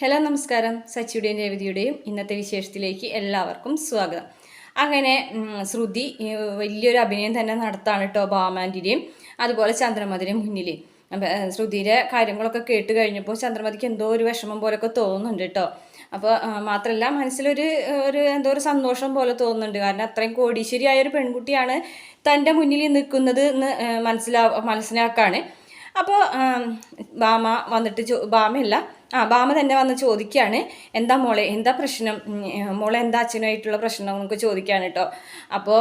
Hello നമസ്കാരം. സച്ചിയുടെയും രവിതിയുടെയും ഇന്നത്തെ വിശേഷത്തിലേക്ക് എല്ലാവർക്കും സ്വാഗതം. അങ്ങനെ ശ്രുതി വലിയൊരു അഭിനയം തന്നെ നടത്താണ് കേട്ടോ ബാമാന്റിന്റെയും അതുപോലെ ചന്ദ്രമതിന്റെയും മുന്നിൽ ശ്രുതിയുടെ കാര്യങ്ങളൊക്കെ കേട്ട് കഴിഞ്ഞപ്പോൾ ചന്ദ്രമതിക്ക് എന്തോ ഒരു വിഷമം പോലെയൊക്കെ തോന്നുന്നുണ്ട് കേട്ടോ. അപ്പോൾ മാത്രമല്ല മനസ്സിലൊരു ഒരു എന്തോ ഒരു സന്തോഷം പോലെ തോന്നുന്നുണ്ട്. കാരണം അത്രയും കോടീശ്വരിയായ ഒരു പെൺകുട്ടിയാണ് തന്റെ മുന്നിൽ നിൽക്കുന്നത് എന്ന് മനസ്സിലാ മനസ്സിലാക്കാണ്. അപ്പോൾ ബാമ വന്നിട്ട് ബാമയല്ല ആ ബാമ തന്നെ വന്ന് ചോദിക്കുകയാണ് എന്താ മോളെ എന്താ പ്രശ്നം? മോളെ എന്താ അച്ഛനായിട്ടുള്ള പ്രശ്നം എന്നൊക്കെ ചോദിക്കുകയാണ് കേട്ടോ അപ്പോൾ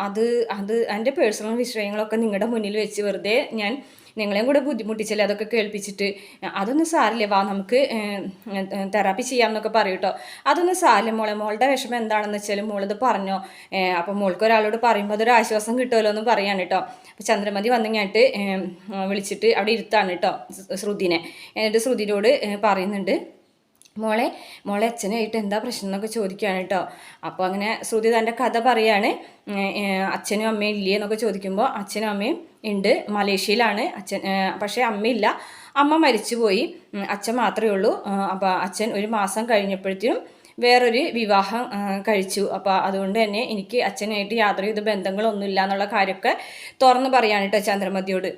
അത് അത് എന്റെ പേഴ്സണൽ വിഷയങ്ങളൊക്കെ നിങ്ങളുടെ മുന്നിൽ വെച്ച് വെറുതെ ഞാൻ നിങ്ങളെയും കൂടെ ബുദ്ധിമുട്ടിച്ചല്ലേ? അതൊക്കെ കേൾപ്പിച്ചിട്ട്. അതൊന്നും സാരില്ലേ. വാ നമുക്ക് തെറാപ്പി ചെയ്യാമെന്നൊക്കെ പറയും അതൊന്നും സാരില്ല മോളെ. മോളുടെ വിഷമം എന്താണെന്ന് വെച്ചാൽ മോളിത് പറഞ്ഞോ. അപ്പോൾ മോൾക്ക് ഒരാളോട് പറയുമ്പോൾ അതൊരു ആശ്വാസം കിട്ടുമല്ലോ എന്ന് പറയാണ് കേട്ടോ അപ്പോൾ ചന്ദ്രമതി വന്നിങ്ങായിട്ട് വിളിച്ചിട്ട് അവിടെ ഇരുത്താണ് കേട്ടോ ശ്രുതിനെ. എന്നിട്ട് ശ്രുതിനോട് പറയുന്നുണ്ട് മോളെ മോളെ അച്ഛനായിട്ട് എന്താ പ്രശ്നം എന്നൊക്കെ ചോദിക്കുകയാണ് കേട്ടോ. അപ്പോൾ അങ്ങനെ ശ്രുതി തന്റെ കഥ പറയാണ് അച്ഛനും അമ്മയും ഇല്ലേ എന്നൊക്കെ ചോദിക്കുമ്പോൾ അച്ഛനും അമ്മയും ഉണ്ട് മലേഷ്യയിലാണ്. അച്ഛൻ പക്ഷേ അമ്മയില്ല. അമ്മ മരിച്ചുപോയി. പോയി അച്ഛൻ മാത്രമേ ഉള്ളൂ. അപ്പോൾ അച്ഛൻ ഒരു മാസം കഴിഞ്ഞപ്പോഴത്തേനും വേറൊരു വിവാഹം കഴിച്ചു. അപ്പോൾ അതുകൊണ്ട് തന്നെ എനിക്ക് അച്ഛനായിട്ട് യാതൊരുവിധ ബന്ധങ്ങളൊന്നുമില്ല എന്നുള്ള കാര്യമൊക്കെ തുറന്ന് പറയാണ് കേട്ടോ ചന്ദ്രമതിയോട്.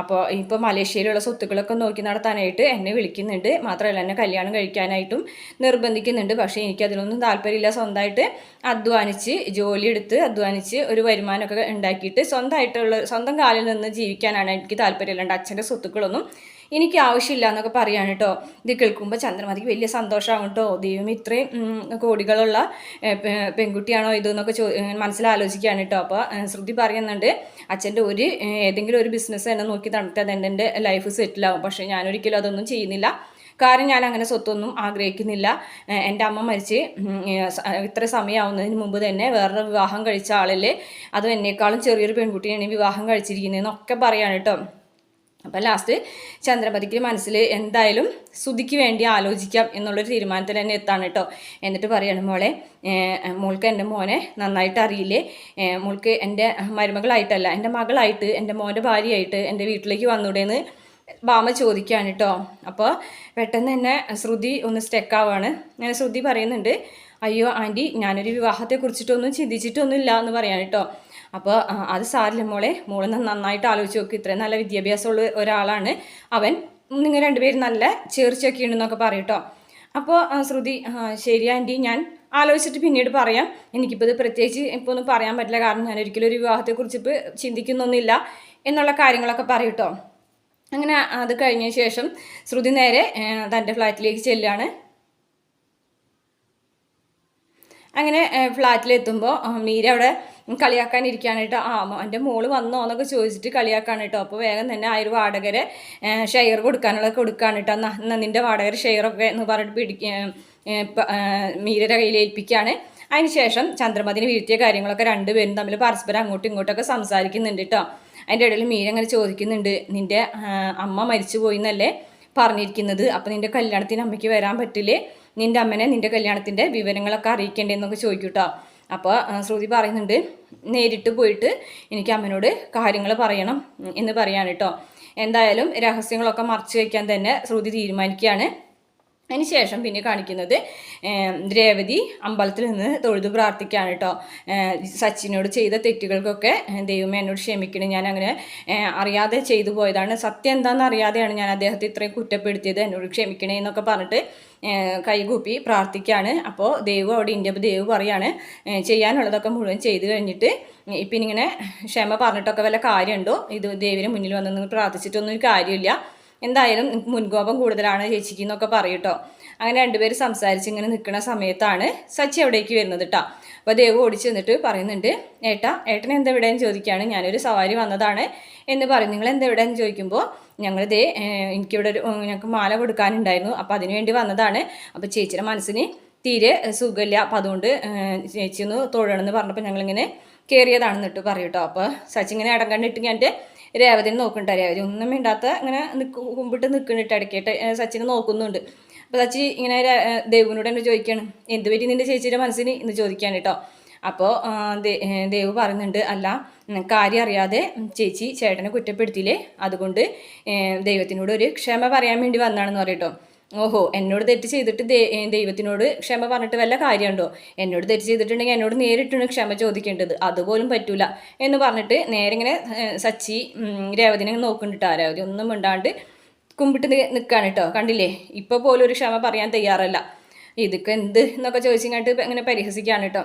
അപ്പോൾ ഇപ്പോൾ മലേഷ്യയിലുള്ള സ്വത്തുക്കളൊക്കെ നോക്കി നടത്താനായിട്ട് എന്നെ വിളിക്കുന്നുണ്ട്. മാത്രമല്ല എന്നെ കല്യാണം കഴിക്കാനായിട്ടും നിർബന്ധിക്കുന്നുണ്ട്. പക്ഷേ എനിക്കതിലൊന്നും താല്പര്യമില്ല. സ്വന്തമായിട്ട് അധ്വാനിച്ച് ജോലിയെടുത്ത് അധ്വാനിച്ച് ഒരു വരുമാനമൊക്കെ ഉണ്ടാക്കിയിട്ട് സ്വന്തമായിട്ടുള്ള സ്വന്തം കാലിൽ നിന്ന് ജീവിക്കാനാണ് എനിക്ക് താല്പര്യമില്ലാണ്ട് അച്ഛന്റെ സ്വത്തുക്കളൊന്നും എനിക്ക് ആവശ്യമില്ല എന്നൊക്കെ പറയാണ് കേട്ടോ ഇത് കേൾക്കുമ്പോൾ ചന്ദ്രമതിക്ക് വലിയ സന്തോഷമാകും കേട്ടോ ദൈവം ഇത്രയും കോടികളുള്ള പെൺകുട്ടിയാണോ ഇത് പെൺകുട്ടിയാണോ ഇതെന്നൊക്കെ ചോ മനസ്സിലാലോചിക്കുകയാണ് കേട്ടോ അപ്പോൾ ശ്രുതി പറയുന്നുണ്ട് അച്ഛന്റെ ഒരു ഏതെങ്കിലും ഒരു ബിസിനസ് തന്നെ നോക്കി നടത്തിയാൽ തന്നെ എന്റെ ലൈഫ് സെറ്റിലാവും പക്ഷേ ഞാനൊരിക്കലും അതൊന്നും ചെയ്യുന്നില്ല. കാരണം ഞാൻ അങ്ങനെ സ്വത്തൊന്നും ആഗ്രഹിക്കുന്നില്ല. എന്റെ അമ്മ മരിച്ച് ഇത്ര സമയമാവുന്നതിന് മുമ്പ് തന്നെ വേറൊരു വിവാഹം കഴിച്ച ആളല്ലേ അതും എന്നേക്കാളും ചെറിയൊരു പെൺകുട്ടിയാണ് വിവാഹം കഴിച്ചിരിക്കുന്നതെന്നൊക്കെ പറയാണ് കേട്ടോ അപ്പം ലാസ്റ്റ് ചന്ദ്രപതിക്ക് മനസ്സിൽ എന്തായാലും സുധിക്ക് വേണ്ടി ആലോചിക്കാം എന്നുള്ളൊരു തീരുമാനത്തിൽ തന്നെ എത്താണ് കേട്ടോ എന്നിട്ട് പറയണം മോളെ മോൾക്ക് എന്റെ മോനെ നന്നായിട്ട് അറിയില്ലേ? മോൾക്ക് എന്റെ മരുമകളായിട്ടല്ല എന്റെ മകളായിട്ട് എന്റെ മോന്റെ ഭാര്യയായിട്ട് എന്റെ വീട്ടിലേക്ക് വന്നൂടേന്ന് ബാമ ചോദിക്കുകയാണ് കേട്ടോ അപ്പോൾ പെട്ടെന്ന് തന്നെ ശ്രുതി ഒന്ന് സ്റ്റെക്കാവാണ് ഞാൻ ശ്രുതി പറയുന്നുണ്ട് അയ്യോ ആന്റി ഞാനൊരു വിവാഹത്തെ കുറിച്ചിട്ടൊന്നും ചിന്തിച്ചിട്ടൊന്നുമില്ല എന്ന് പറയാൻ കേട്ടോ അപ്പോൾ അത് സാരില്ല മോളെ. മോൾ ന- നന്നായിട്ട് ആലോചിച്ച് നോക്കി. ഇത്രയും നല്ല വിദ്യാഭ്യാസമുള്ള ഒരാളാണ്. അവൻ നിങ്ങൾ രണ്ടുപേരും നല്ല ചേർച്ചയൊക്കെ ഉണ്ടെന്നൊക്കെ പറയട്ടോ അപ്പോൾ ശ്രുതി ശരി ആന്റി ഞാൻ ആലോചിച്ചിട്ട് പിന്നീട് പറയാം. എനിക്കിപ്പോൾ ഇത് പ്രത്യേകിച്ച് ഇപ്പോൾ ഒന്നും പറയാൻ പറ്റില്ല. കാരണം ഞാൻ ഒരിക്കലും ഒരു വിവാഹത്തെക്കുറിച്ച് ഇപ്പോൾ ചിന്തിക്കുന്നൊന്നുമില്ല എന്നുള്ള കാര്യങ്ങളൊക്കെ പറയട്ടോ അങ്ങനെ അത് കഴിഞ്ഞ ശേഷം ശ്രുതി നേരെ തന്റെ ഫ്ലാറ്റിലേക്ക് ചെല്ലുകയാണ് അങ്ങനെ ഫ്ലാറ്റിലെത്തുമ്പോൾ മീര അവിടെ കളിയാക്കാൻ ഇരിക്കുകയാണ് കേട്ടോ ആ എന്റെ മോൾ വന്നോ എന്നൊക്കെ ചോദിച്ചിട്ട് കളിയാക്കാണ് കേട്ടോ അപ്പോൾ വേഗം തന്നെ ആ ഒരു വാടകരെ ഷെയർ കൊടുക്കാനുള്ള കൊടുക്കാൻ കേട്ടോ എന്നാ എന്നാ നിന്റെ വാടകരെ ഷെയറൊക്കെ എന്ന് പറഞ്ഞിട്ട് പിടിക്ക മീരരെ കയ്യിൽ ഏൽപ്പിക്കുകയാണ് അതിനുശേഷം ചന്ദ്രമതിന് വീഴ്ത്തിയ കാര്യങ്ങളൊക്കെ രണ്ടുപേരും തമ്മിൽ പരസ്പരം അങ്ങോട്ടും ഇങ്ങോട്ടൊക്കെ സംസാരിക്കുന്നുണ്ട് കേട്ടോ അതിന്റെ ഇടയിൽ മീര അങ്ങനെ ചോദിക്കുന്നുണ്ട് നിന്റെ അമ്മ മരിച്ചു പോയി എന്നല്ലേ പറഞ്ഞിരിക്കുന്നത്? അപ്പോൾ നിന്റെ കല്യാണത്തിന് അമ്മയ്ക്ക് വരാൻ പറ്റില്ലേ? നിന്റെ അമ്മനെ നിന്റെ കല്യാണത്തിന്റെ വിവരങ്ങളൊക്കെ അറിയിക്കേണ്ടതെന്നൊക്കെ ചോദിക്കും കേട്ടോ അപ്പോൾ ശ്രുതി പറയുന്നുണ്ട് നേരിട്ട് പോയിട്ട് എനിക്ക് അമ്മനോട് കാര്യങ്ങൾ പറയണം എന്ന് പറയാണ് കേട്ടോ എന്തായാലും രഹസ്യങ്ങളൊക്കെ മറച്ചു വയ്ക്കാൻ തന്നെ ശ്രുതി തീരുമാനിക്കുകയാണ്. അതിനുശേഷം പിന്നെ കാണിക്കുന്നത് രേവതി അമ്പലത്തിൽ നിന്ന് തൊഴുതു പ്രാർത്ഥിക്കുകയാണ് കേട്ടോ സച്ചിനോട് ചെയ്ത തെറ്റുകൾക്കൊക്കെ ദൈവമേ എന്നോട് ക്ഷമിക്കണം. ഞാൻ അങ്ങനെ അറിയാതെ ചെയ്തു പോയതാണ്. സത്യം എന്താണെന്ന് അറിയാതെയാണ് ഞാൻ അദ്ദേഹത്തെ ഇത്രയും കുറ്റപ്പെടുത്തിയത്. എന്നോട് ക്ഷമിക്കണേ എന്നൊക്കെ പറഞ്ഞിട്ട് കൈകൂപ്പി പ്രാർത്ഥിക്കുകയാണ് അപ്പോൾ ദൈവം അവിടെ ഇന്ത്യ ദൈവം പറയാണ് ഏം, ചെയ്യാനുള്ളതൊക്കെ മുഴുവൻ ചെയ്തു കഴിഞ്ഞിട്ട് ഇപ്പം ഇങ്ങനെ ക്ഷമ പറഞ്ഞിട്ടൊക്കെ വല്ല കാര്യമുണ്ടോ? ഇത് ദൈവിന് മുന്നിൽ വന്ന് പ്രാർത്ഥിച്ചിട്ടൊന്നും ഒരു കാര്യമില്ല. എന്തായാലും മുൻകോപം കൂടുതലാണ് ചേച്ചിക്ക് എന്നൊക്കെ പറയും കേട്ടോ അങ്ങനെ രണ്ടുപേരും സംസാരിച്ച് ഇങ്ങനെ നിൽക്കുന്ന സമയത്താണ് സച്ചി അവിടേക്ക് വരുന്നത് കേട്ടോ അപ്പോൾ ദേവ് ഓടിച്ചു നിന്നിട്ട് പറയുന്നുണ്ട് ഏട്ടാ ഏട്ടൻ എന്താ എവിടെയെന്ന് ചോദിക്കുകയാണ് ഞാനൊരു സവാരി വന്നതാണ് എന്ന് പറയും നിങ്ങൾ എന്താ എവിടെയെന്ന് ചോദിക്കുമ്പോൾ ഏഹ്, എനിക്കിവിടെ ഒരു ഞങ്ങൾക്ക് മാല കൊടുക്കാനുണ്ടായിരുന്നു. അപ്പോൾ അതിന് വേണ്ടി വന്നതാണ്. അപ്പോൾ ചേച്ചിയുടെ മനസ്സിന് തീരെ സുഖമില്ല. അപ്പം അതുകൊണ്ട് ചേച്ചി ഒന്ന് തൊഴണമെന്ന് പറഞ്ഞപ്പോൾ ഞങ്ങളിങ്ങനെ കയറിയതാണെന്ന് ഇട്ട് പറയും കേട്ടോ അപ്പോൾ സച്ചി ഇങ്ങനെ ഇടം കണ്ടിട്ട് ഞാൻ രേവതിനെ നോക്കുന്നുണ്ട്. രേവതി ഒന്നും വേണ്ടാത്ത ഇങ്ങനെ നിൽക്ക് കുമ്പിട്ട് നിൽക്കുന്നിട്ട് ഇടയ്ക്കിട്ട്. സച്ചിനെ നോക്കുന്നുണ്ട്. അപ്പോൾ സച്ചി ഇങ്ങനെ ദേവിനോട് എന്നെ ചോദിക്കുകയാണ് എന്ത് പറ്റി നിന്റെ ചേച്ചിയുടെ മനസ്സിന്? എന്ന് ചോദിക്കാൻ കേട്ടോ അപ്പോൾ ദേവ് പറയുന്നുണ്ട് അല്ല കാര്യം അറിയാതെ ചേച്ചി ചേട്ടനെ കുറ്റപ്പെടുത്തിയില്ലേ? അതുകൊണ്ട് ദൈവത്തിനോട് ഒരു ക്ഷമ പറയാൻ വേണ്ടി വന്നാണെന്ന് പറയട്ടോ. ഓഹോ എന്നോട് തെറ്റ് ചെയ്തിട്ട് ദൈവത്തിനോട് ക്ഷമ പറഞ്ഞിട്ട് വല്ല കാര്യമുണ്ടോ? എന്നോട് തെറ്റ് ചെയ്തിട്ടുണ്ടെങ്കിൽ എന്നോട് നേരിട്ടാണ് ക്ഷമ ചോദിക്കേണ്ടത്. അതുപോലും പറ്റൂല എന്ന് പറഞ്ഞിട്ട് നേരെ ഇങ്ങനെ സച്ചി രേവതിനെ നോക്കുന്നുണ്ട് കേട്ടോ രേവതി ഒന്നും മിണ്ടാണ്ട് കുമ്പിട്ട് നിൽക്കുകയാണ് കേട്ടോ കണ്ടില്ലേ? ഇപ്പോൾ പോലും ഒരു ക്ഷമ പറയാൻ തയ്യാറല്ല. ഇതൊക്കെ എന്ത് എന്നൊക്കെ ചോദിച്ചിങ്ങോട്ട് ഇങ്ങനെ പരിഹസിക്കുകയാണ് കേട്ടോ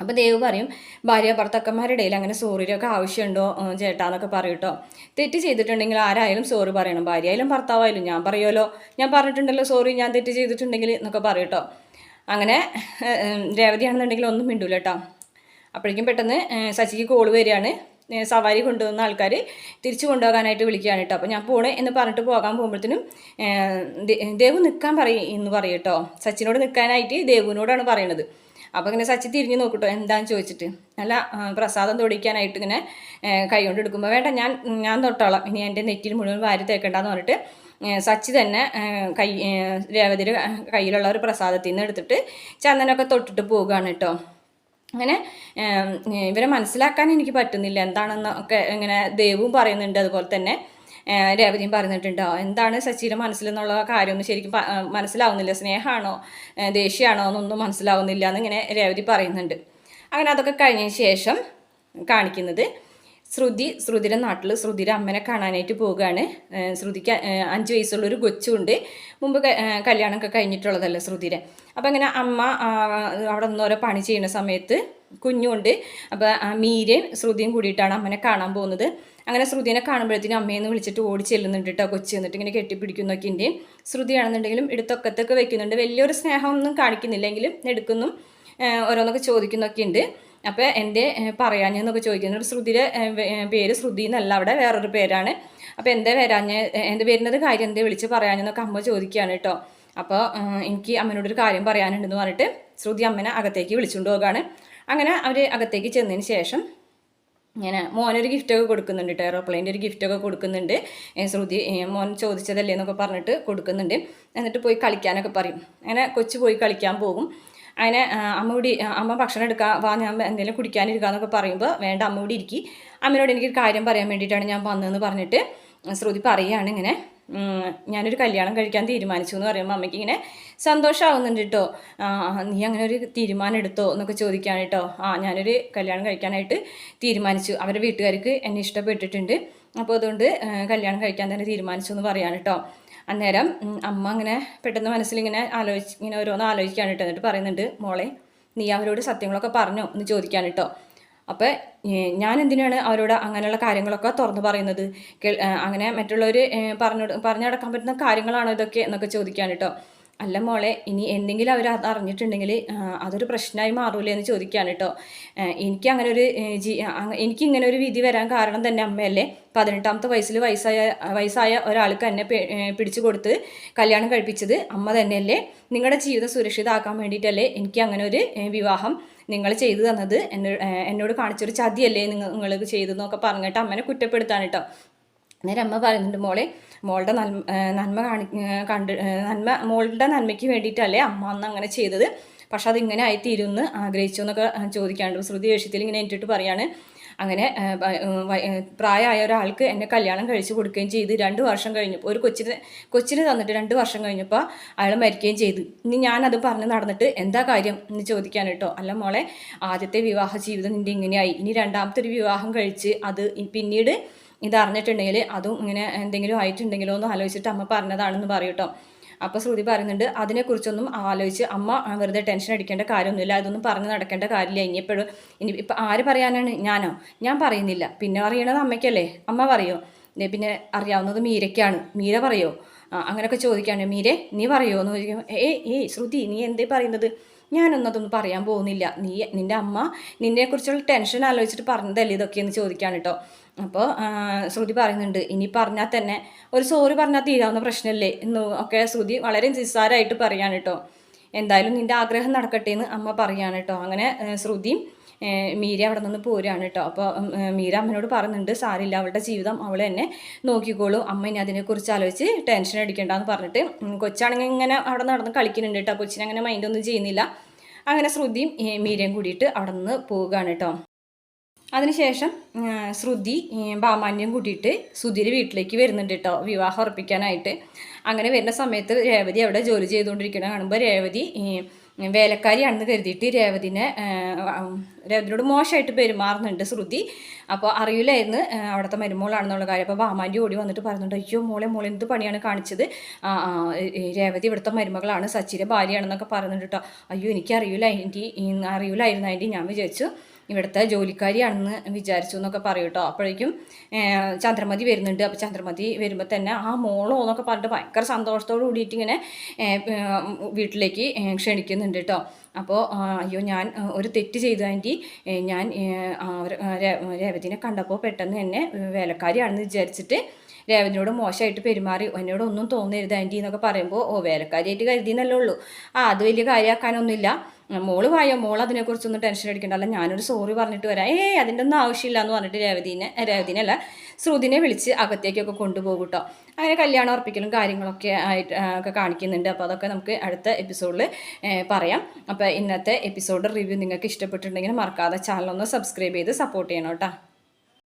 അപ്പോൾ ദേവ് പറയും ഭാര്യ ഭർത്താക്കന്മാരുടെ ഇടയിൽ അങ്ങനെ സോറിയൊക്കെ ആവശ്യമുണ്ടോ? ചേട്ടാ ചേട്ടാന്നൊക്കെ പറയും കേട്ടോ തെറ്റ് ചെയ്തിട്ടുണ്ടെങ്കിൽ ആരായാലും സോറി പറയണം. ഭാര്യ ആയാലും ഭർത്താവായാലും ഞാൻ പറയുമല്ലോ. ഞാൻ പറഞ്ഞിട്ടുണ്ടല്ലോ സോറി ഞാൻ തെറ്റ് ചെയ്തിട്ടുണ്ടെങ്കിൽ എന്നൊക്കെ പറയും അങ്ങനെ രേവതിയാണെന്നുണ്ടെങ്കിൽ ഒന്നും മിണ്ടൂല കേട്ടോ അപ്പോഴേക്കും പെട്ടെന്ന് ശശിക്ക് കോൾ വരികയാണ്. സവാരി കൊണ്ടുവന്ന ആൾക്കാർ തിരിച്ചു കൊണ്ടുപോകാനായിട്ട് വിളിക്കുകയാണ് കേട്ടോ അപ്പോൾ ഞാൻ പോണേ എന്ന് പറഞ്ഞിട്ട് പോകാൻ പോകുമ്പോഴത്തേനും ദേവു നിൽക്കാൻ പറയും എന്ന് പറയും കേട്ടോ സച്ചിനോട് നിൽക്കാനായിട്ട് ദേവുവിനോടാണ് പറയണത്. അപ്പോൾ ഇങ്ങനെ സച്ചി തിരിഞ്ഞു നോക്കിട്ടോ എന്താന്ന് ചോദിച്ചിട്ട്. നല്ല പ്രസാദം തൊടിക്കാനായിട്ട് ഇങ്ങനെ കൈ കൊണ്ട് എടുക്കുമ്പോൾ വേണ്ട ഞാൻ ഞാൻ തൊട്ടോളാം. ഇനി എന്റെ നെറ്റിൽ മുഴുവൻ വാരി തേക്കണ്ടെന്ന് പറഞ്ഞിട്ട് സച്ചി തന്നെ കൈ രേവതിയുടെ കയ്യിലുള്ള ഒരു പ്രസാദത്തിൽ നിന്ന് എടുത്തിട്ട് ചന്ദനൊക്കെ തൊട്ടിട്ട് പോവുകയാണ് കേട്ടോ. അങ്ങനെ ഇവരെ മനസ്സിലാക്കാൻ എനിക്ക് പറ്റുന്നില്ല. എന്താണെന്നൊക്കെ ഇങ്ങനെ ദേവും പറയുന്നുണ്ട് അതുപോലെ തന്നെ. രേവതിയും പറഞ്ഞിട്ടുണ്ട്. എന്താണ് സച്ചിയുടെ മനസ്സിലെന്നുള്ള കാര്യമൊന്നും ശരിക്കും മനസ്സിലാവുന്നില്ല. സ്നേഹമാണോ ദേഷ്യമാണോ എന്നൊന്നും മനസ്സിലാവുന്നില്ല എന്നിങ്ങനെ രേവതി പറയുന്നുണ്ട്. അങ്ങനെ അതൊക്കെ കഴിഞ്ഞതിന് ശേഷം കാണിക്കുന്നത് ശ്രുതി ശ്രുതിയുടെ നാട്ടിൽ ശ്രുതിയുടെ അമ്മനെ കാണാനായിട്ട് പോവുകയാണ്. ശ്രുതിക്ക് അഞ്ച് വയസ്സുള്ള ഒരു കൊച്ചുണ്ട്. മുമ്പ് കല്യാണമൊക്കെ കഴിഞ്ഞിട്ടുള്ളതല്ലേ ശ്രുതിയുടെ. അപ്പം അങ്ങനെ അമ്മ അവിടെ നിന്ന് ഓരോ പണി ചെയ്യുന്ന സമയത്ത് കുഞ്ഞുണ്ട്. അപ്പോൾ മീരയും ശ്രുതിയും കൂടിയിട്ടാണ് അമ്മനെ കാണാൻ പോകുന്നത്. അങ്ങനെ ശ്രുതിനെ കാണുമ്പോഴത്തേനും അമ്മയെന്ന് വിളിച്ചിട്ട് ഓടി ചെല്ലുന്നുണ്ട് കേട്ടോ കൊച്ചു എന്നിട്ട് ഇങ്ങനെ കെട്ടിപ്പിടിക്കുന്നൊക്കെ ഉണ്ട്. ശ്രുതിയാണെന്നുണ്ടെങ്കിലും എടുത്തൊക്കത്തൊക്കെ വെക്കുന്നുണ്ട്. വലിയൊരു സ്നേഹമൊന്നും കാണിക്കുന്നില്ലെങ്കിലും എടുക്കുന്നു. ഓരോന്നൊക്കെ ചോദിക്കുന്നൊക്കെ ഉണ്ട്. അപ്പോൾ എന്റെ പറയാഞ്ഞെന്നൊക്കെ ചോദിക്കുന്നുണ്ട് ശ്രുതിയുടെ പേര് ശ്രുതി എന്നല്ല അവിടെ വേറൊരു പേരാണ്. അപ്പോൾ എന്താ വരാഞ്ഞ എന്റെ പേരിന്റെ കാര്യം എന്തേ വിളിച്ച് പറയാഞ്ഞെന്നൊക്കെ അമ്മ ചോദിക്കുകയാണ് കേട്ടോ അപ്പോൾ എനിക്ക് അമ്മനോടൊരു കാര്യം പറയാനുണ്ടെന്ന് പറഞ്ഞിട്ട് ശ്രുതി അമ്മനെ അകത്തേക്ക് വിളിച്ചുകൊണ്ട് പോകുകയാണ് അങ്ങനെ അവർ അകത്തേക്ക് ചെന്നതിന് ശേഷം ഇങ്ങനെ മോനൊരു ഗിഫ്റ്റൊക്കെ കൊടുക്കുന്നുണ്ട് കേട്ടോ എയറോപ്ലെയിന്റെ ഒരു ഗിഫ്റ്റൊക്കെ കൊടുക്കുന്നുണ്ട്. ശ്രുതി മോൻ ചോദിച്ചതല്ലേ എന്നൊക്കെ പറഞ്ഞിട്ട് കൊടുക്കുന്നുണ്ട്. എന്നിട്ട് പോയി കളിക്കാനൊക്കെ പറയും. അങ്ങനെ കൊച്ചു പോയി കളിക്കാൻ പോകും. അങ്ങനെ അമ്മ കൂടി അമ്മ ഭക്ഷണം എടുക്കാൻ വാ ഞാൻ എന്തെങ്കിലും കുടിക്കാനിരിക്കുക എന്നൊക്കെ പറയുമ്പോൾ വേണ്ട അമ്മ കൂടി ഇരിക്കി. അമ്മയോട് എനിക്കൊരു കാര്യം പറയാൻ വേണ്ടിയിട്ടാണ് ഞാൻ വന്നതെന്ന് പറഞ്ഞിട്ട് ശ്രുതി പറയുകയാണ് ഇങ്ങനെ. ഞാനൊരു കല്യാണം കഴിക്കാൻ തീരുമാനിച്ചു എന്ന് പറയുമ്പോൾ അമ്മയ്ക്ക് ഇങ്ങനെ സന്തോഷമാവുന്നുണ്ട് കേട്ടോ നീ അങ്ങനെ ഒരു തീരുമാനം എടുത്തോ എന്നൊക്കെ ചോദിക്കുകയാണ് കേട്ടോ ആ ഞാനൊരു കല്യാണം കഴിക്കാനായിട്ട് തീരുമാനിച്ചു. അവരുടെ വീട്ടുകാർക്ക് എന്നെ ഇഷ്ടപ്പെട്ടിട്ടുണ്ട്. അപ്പോൾ അതുകൊണ്ട് കല്യാണം കഴിക്കാൻ തന്നെ തീരുമാനിച്ചു എന്ന് പറയാണ് കേട്ടോ അന്നേരം അമ്മ അങ്ങനെ പെട്ടെന്ന് മനസ്സിലിങ്ങനെ ആലോചിച്ച് ഇങ്ങനെ ഓരോന്ന് ആലോചിക്കുകയാണ് കേട്ടോ എന്നിട്ട് പറയുന്നുണ്ട് മോളെ നീ അവരോട് സത്യങ്ങളൊക്കെ പറഞ്ഞോ എന്ന് ചോദിക്കുകയാണ് കേട്ടോ അപ്പോൾ ഞാൻ എന്തിനാണ് അവരോട് അങ്ങനെയുള്ള കാര്യങ്ങളൊക്കെ തുറന്നു പറയുന്നത്? അങ്ങനെ മറ്റുള്ളവർ പറഞ്ഞു പറഞ്ഞു നടക്കാൻ പറ്റുന്ന കാര്യങ്ങളാണോ ഇതൊക്കെ എന്നൊക്കെ ചോദിക്കാൻ കേട്ടോ അല്ല മോളെ ഇനി എന്തെങ്കിലും അവർ അത് അറിഞ്ഞിട്ടുണ്ടെങ്കിൽ അതൊരു പ്രശ്നമായി മാറൂലേ എന്ന് ചോദിക്കുകയാണ് കേട്ടോ എനിക്ക് അങ്ങനെ ഒരു ജി എനിക്ക് ഇങ്ങനെ ഒരു വിധി വരാൻ കാരണം തന്നെ അമ്മയല്ലേ? പതിനെട്ടാമത്തെ വയസ്സിൽ വയസ്സായ വയസ്സായ ഒരാൾക്ക് എന്നെ പിടിച്ചു കൊടുത്ത് കല്യാണം കഴിപ്പിച്ചത് അമ്മ തന്നെയല്ലേ? നിങ്ങളുടെ ജീവിതം സുരക്ഷിതമാക്കാൻ വേണ്ടിയിട്ടല്ലേ എനിക്ക് അങ്ങനെ ഒരു വിവാഹം നിങ്ങൾ ചെയ്തു തന്നത്. എന്നോട് കാണിച്ചൊരു ചതിയല്ലേ നിങ്ങൾ നിങ്ങൾ ചെയ്തതെന്നൊക്കെ പറഞ്ഞിട്ട് അമ്മനെ കുറ്റപ്പെടുത്താണ് കേട്ടോ. അന്നേരം അമ്മ പറയുന്നുണ്ട് മോളെ മോളുടെ നന്മ നന്മ കാണി കണ്ട് നന്മ മോളുടെ നന്മയ്ക്ക് വേണ്ടിയിട്ടല്ലേ അമ്മ അന്ന് അങ്ങനെ ചെയ്തത്. പക്ഷെ അതിങ്ങനെ ആയിത്തീരുമെന്ന് ആഗ്രഹിച്ചു എന്നൊക്കെ ചോദിക്കാണ്ട് ശ്രുതി വേഷത്തിൽ ഇങ്ങനെ ഏറ്റിട്ട് പറയാണ് അങ്ങനെ പ്രായമായ ഒരാൾക്ക് എന്നെ കല്യാണം കഴിച്ചു കൊടുക്കുകയും ചെയ്ത്. രണ്ട് വർഷം കഴിഞ്ഞപ്പോൾ ഒരു കൊച്ചിന് കൊച്ചിന് തന്നിട്ട് രണ്ട് വർഷം കഴിഞ്ഞപ്പോൾ അയാൾ മരിക്കുകയും ചെയ്തു. ഇനി ഞാനത് പറഞ്ഞ് നടന്നിട്ട് എന്താ കാര്യം എന്ന് ചോദിക്കാൻ കേട്ടോ. അല്ല മോളെ ആദ്യത്തെ വിവാഹ ജീവിതം നിന്റെ ഇങ്ങനെയായി. ഇനി രണ്ടാമത്തെ ഒരു വിവാഹം കഴിച്ച് അത് പിന്നീട് ഇത് അറിഞ്ഞിട്ടുണ്ടെങ്കിൽ അതും ഇങ്ങനെ എന്തെങ്കിലും ആയിട്ടുണ്ടെങ്കിലോ എന്ന് ആലോചിച്ചിട്ട് അമ്മ പറഞ്ഞതാണെന്ന് പറയും കേട്ടോ. അപ്പോൾ ശ്രുതി പറയുന്നുണ്ട് അതിനെക്കുറിച്ചൊന്നും ആലോചിച്ച് അമ്മ വെറുതെ ടെൻഷൻ അടിക്കേണ്ട കാര്യമൊന്നുമില്ല. അതൊന്നും പറഞ്ഞു നടക്കേണ്ട കാര്യമില്ല. ഇനിയെപ്പോഴും ഇനി ഇപ്പം ആര് പറയാനാണ്? ഞാനോ? ഞാൻ പറയുന്നില്ല. പിന്നെ അറിയണത് അമ്മയ്ക്കല്ലേ? അമ്മ പറയോ? പിന്നെ അറിയാവുന്നത് മീരയ്ക്കാണ്. മീര പറയോ? അങ്ങനെയൊക്കെ ചോദിക്കാണ്. മീരെ നീ പറയോ? എന്ന് ചോദിക്കും ഏ ഏയ് ശ്രുതി നീ എന്തേ പറയുന്നത്? ഞാനൊന്നും അതൊന്നും പറയാൻ പോകുന്നില്ല. നീ നിന്റെ അമ്മ നിന്നെക്കുറിച്ചുള്ള ടെൻഷൻ ആലോചിച്ചിട്ട് പറഞ്ഞതല്ലേ ഇതൊക്കെയെന്ന് ചോദിക്കാണ് കേട്ടോ അപ്പോൾ ശ്രുതി പറയുന്നുണ്ട് ഇനി പറഞ്ഞാൽ തന്നെ ഒരു സോറി പറഞ്ഞാൽ തീരാവുന്ന പ്രശ്നമല്ലേ എന്ന് ഒക്കെ ശ്രുതി വളരെ നിസ്സാരമായിട്ട് പറയാണ് കേട്ടോ എന്തായാലും നിന്റെ ആഗ്രഹം നടക്കട്ടെ എന്ന് അമ്മ പറയാണ് കേട്ടോ അങ്ങനെ ശ്രുതിയും മീര അവിടെ നിന്ന് പോരുകയാണ് കേട്ടോ അപ്പോൾ മീര അമ്മനോട് പറയുന്നുണ്ട് സാരില്ല അവളുടെ ജീവിതം അവൾ തന്നെ നോക്കിക്കോളും. അമ്മ ഇനി അതിനെക്കുറിച്ച് ആലോചിച്ച് ടെൻഷൻ അടിക്കേണ്ടെന്ന് പറഞ്ഞിട്ട് കൊച്ചാണെങ്കിൽ ഇങ്ങനെ അവിടെ നടന്ന് കളിക്കുന്നുണ്ട് കേട്ടോ അങ്ങനെ മൈൻഡൊന്നും ചെയ്യുന്നില്ല. അങ്ങനെ ശ്രുതിയും മീരയും കൂടിയിട്ട് അവിടെ നിന്ന് പോവുകയാണ് കേട്ടോ അതിനുശേഷം ശ്രുതി ബാമാന്യം കൂട്ടിയിട്ട് സുധീർ വീട്ടിലേക്ക് വരുന്നുണ്ട് കേട്ടോ വിവാഹം ഉറപ്പിക്കാനായിട്ട്. അങ്ങനെ വരുന്ന സമയത്ത് രേവതി അവിടെ ജോലി ചെയ്തുകൊണ്ടിരിക്കണം കാണുമ്പോൾ രേവതി വേലക്കാരിയാണെന്ന് കരുതിയിട്ട് രേവതിനെ രേവതിനോട് മോശമായിട്ട് പെരുമാറുന്നുണ്ട് ശ്രുതി. അപ്പോൾ അറിയില്ലായിരുന്നു അവിടുത്തെ മരുമോളാണെന്നുള്ള കാര്യം. അപ്പോൾ ബാമാന്റെ ഓടി വന്നിട്ട് പറയുന്നുണ്ട് അയ്യോ മോളെ മോളെ എന്ത് പണിയാണ് കാണിച്ചത്? രേവതി ഇവിടുത്തെ മരുമകളാണ് സച്ചിന്റെ ഭാര്യയാണെന്നൊക്കെ പറയുന്നുണ്ട് കേട്ടോ അയ്യോ എനിക്കറിയില്ല എനിക്ക് അറിയില്ലായിരുന്നു അതിന്റെ ഞാൻ വിചാരിച്ചു. ഇവിടുത്തെ ജോലിക്കാരിയാണെന്ന് വിചാരിച്ചു എന്നൊക്കെ പറയും കേട്ടോ അപ്പോഴേക്കും ചന്ദ്രമതി വരുന്നുണ്ട്. അപ്പോൾ ചന്ദ്രമതി വരുമ്പോൾ തന്നെ ആ മോളോ എന്നൊക്കെ പറഞ്ഞിട്ട് ഭയങ്കര സന്തോഷത്തോട് കൂടിയിട്ട് ഇങ്ങനെ വീട്ടിലേക്ക് ക്ഷണിക്കുന്നുണ്ട് കേട്ടോ അപ്പോൾ അയ്യോ ഞാൻ ഒരു തെറ്റ് ചെയ്തു ആന്റി. ഞാൻ രേവതിനെ കണ്ടപ്പോൾ പെട്ടെന്ന് തന്നെ വേലക്കാരിയാണെന്ന് വിചാരിച്ചിട്ട് രേവതിനോട് മോശമായിട്ട് പെരുമാറി. എന്നോട് ഒന്നും തോന്നരുത് ആന്റി എന്നൊക്കെ പറയുമ്പോൾ ഓ വേലക്കാരിയായിട്ട് കരുതിയെന്നല്ലേ ഉള്ളൂ. ആ അത് വലിയ കാര്യമാക്കാനൊന്നുമില്ല മോൾ വായോ? മോൾ അതിനെക്കുറിച്ചൊന്നും ടെൻഷൻ അടിക്കേണ്ട. അല്ല ഞാനൊരു സോറി പറഞ്ഞിട്ട് വരാം. ഏ അതിന്റെ ഒന്നും ആവശ്യമില്ല എന്ന് പറഞ്ഞിട്ട് രേവതിനെ അല്ല ശ്രുതിനെ വിളിച്ച് അകത്തേക്കൊക്കെ കൊണ്ടുപോകും കേട്ടോ അങ്ങനെ കല്യാണം ഉറപ്പിക്കലും കാര്യങ്ങളൊക്കെ ആയിട്ട് ഒക്കെ കാണിക്കുന്നുണ്ട്. അപ്പോൾ അതൊക്കെ നമുക്ക് അടുത്ത എപ്പിസോഡിൽ പറയാം. അപ്പോൾ ഇന്നത്തെ എപ്പിസോഡ് റിവ്യൂ നിങ്ങൾക്ക് ഇഷ്ടപ്പെട്ടിട്ടുണ്ടെങ്കിൽ മറക്കാതെ ചാനൽ ഒന്ന് സബ്സ്ക്രൈബ് ചെയ്ത് സപ്പോർട്ട് ചെയ്യണം കേട്ടോ